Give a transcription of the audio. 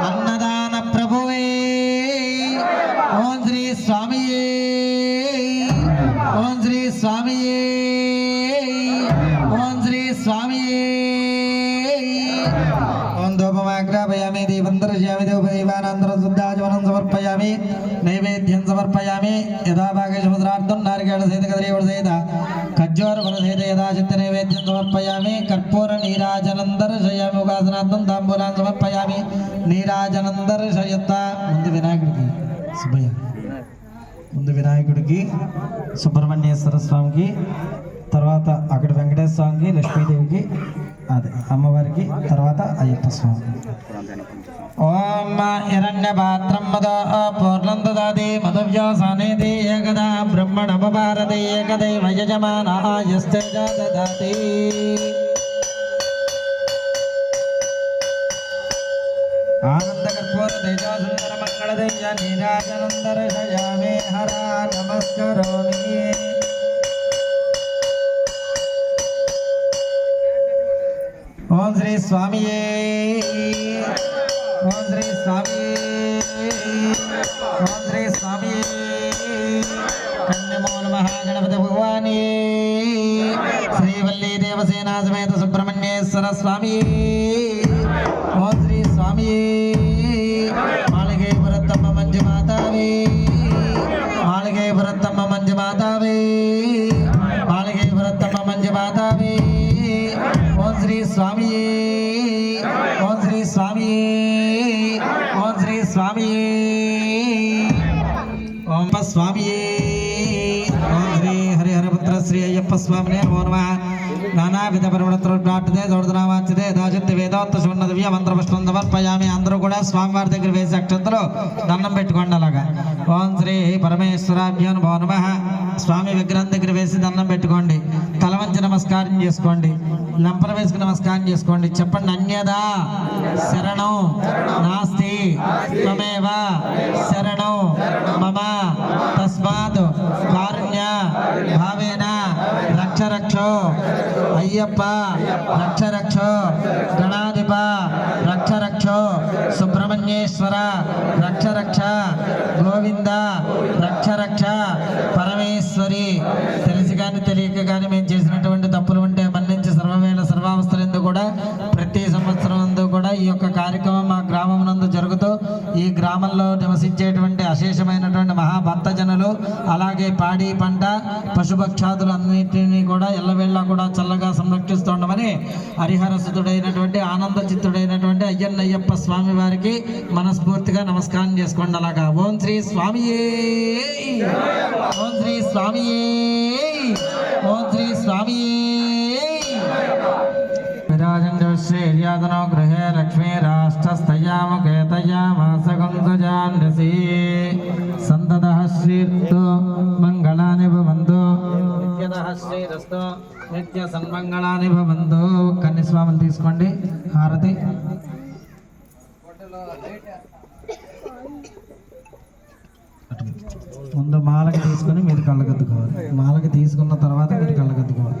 అన్నదాన ప్రభువే. ఓం శ్రీ స్వామియే. ఓం శ్రీ స్వామియే. ఓం శ్రీ స్వామియే. ఓం ధూపమాగ్రాపయామి దీపం దర్శయామి ధూపదీపానంతరం శుద్ధాచమనం సమర్పయామి నైవేద్యం సమర్పయామి యథా భాగేశ్వరార్థం నారికేళ సహిత కదలీవడ సహిత ఖజ్జోర ఫల సహిత యథాశక్తి నైవేద్యం సమర్పయామి కర్పూర నీరాజనం దర్శయామి ఉపాసనార్థం తాంబూలాన్ని సమర్పయామి నీరాజనం దర్శయత్త ముందు వినాయకుడికి సుబ్బయ్య ముందు వినాయకుడికి సుబ్రహ్మణ్యేశ్వర స్వామికి తర్వాత అక్కడ వెంకటేశ్వర స్వామికి లక్ష్మీదేవికి అదే అమ్మవారికి తర్వాత అయ్యప్ప స్వామి. ఓం హిరణ్య పాత్రం మద పూర్ణం దదాతి మధవ్యాసానేతి ఏకదా బ్రహ్మణమపారతి ఏకదైవ యజమానాయస్తే దదాతి ఆనందకర్పూర తేజాసుందర మంగళదయ్య తేజ నీరాజనం దర్శయామి హర నమస్కరోమి. ఓం శ్రీ స్వామియే ఓం శ్రీ స్వామియే ఓం శ్రీ స్వామియే కన్యమో నమ గణపతి భగవాని శ్రీవల్లీ దేవసేనా సమేత సుబ్రహ్మణ్యేశ్వర స్వామి ఓం శ్రీ స్వామియే మాళిగే పురత్తమ్మ మంజు మాతావే మాళిగే పురత్తమ్మ మంజు మాతావే మాళిగే పురత్తమ్మ మంజు మాతావే ఓం శ్రీ స్వామియే స్వామియే ఓం నమః స్వామియే ఓం శ్రీ హరిహరపుత్ర శ్రీ అయ్యప్ప స్వామినే నమో నమ నానావిధ పరిమళత్రోడ్డాటిదే దౌడనామాచిదే దాశక్తి వేదోత్త సువర్ణ దివ్య మంత్ర పుష్పం సమర్పయామి. అందరూ కూడా స్వామివారి దగ్గర వేసి అక్షంతలు దండం పెట్టుకోండి అలాగా. ఓం శ్రీ పరమేశ్వరాభ్యో భవనమ స్వామి విగ్రహం దగ్గర వేసి దండం పెట్టుకోండి. తల వంచి నమస్కారం చేసుకోండి. లంపర వేసుకు నమస్కారం చేసుకోండి. చెప్పండి అన్యదా? శరణం. నాస్తి. త్వమేవ శరణం. మమ. తస్మాత్ కారుణ్య భావేన రక్ష రక్షో అయ్యప్ప రక్ష రక్ష గణాధిప రక్ష రక్ష సుబ్రహ్మణ్యేశ్వర రక్ష రక్ష గోవింద రక్ష రక్ష పరమేశ్వరి. తెలిసి కానీ తెలియక కానీ మేము చేసినటువంటి తప్పులు ఉంటే మన్నించి సర్వవేళ సర్వావస్థలందు కూడా ప్రతి సంవత్సరం కూడా ఈ యొక్క కార్యక్రమం మా గ్రామం నందు ఈ గ్రామంలో నివసించేటువంటి అశేషమైనటువంటి మహాభక్తజనులు అలాగే పాడి పంట పశుపక్షాదులు అన్నింటినీ కూడా ఎల్లవేళ్ళ కూడా చల్లగా సంరక్షిస్తుండమని హరిహరసుతుడైనటువంటి ఆనంద చిత్తుడైనటువంటి అయ్యన్నయ్యప్ప స్వామి వారికి మనస్ఫూర్తిగా నమస్కారం చేసుకోండి అలాగా. ఓం శ్రీ స్వామియే! ఓం శ్రీ స్వామియే! ఓం శ్రీ స్వామియే! విరాజంజ శ్రీర్యాదనో గృహే లక్ష్మీ రాష్ట్రస్తయామకేతయామాసగంగుజాన్యసీ సంతతః శ్రీర్తు మంగళాని భవంతు నిత్యతః శ్రీరస్తు నిత్య సన్మంగళాని భవంతు కన్యస్వాములు తీసుకోండి హారతి. ముందు మాలకి తీసుకొని మీరు కళ్ళగద్దుకోవాలి. మాలకి తీసుకున్న తర్వాత మీరు కళ్ళగద్దుకోవాలి.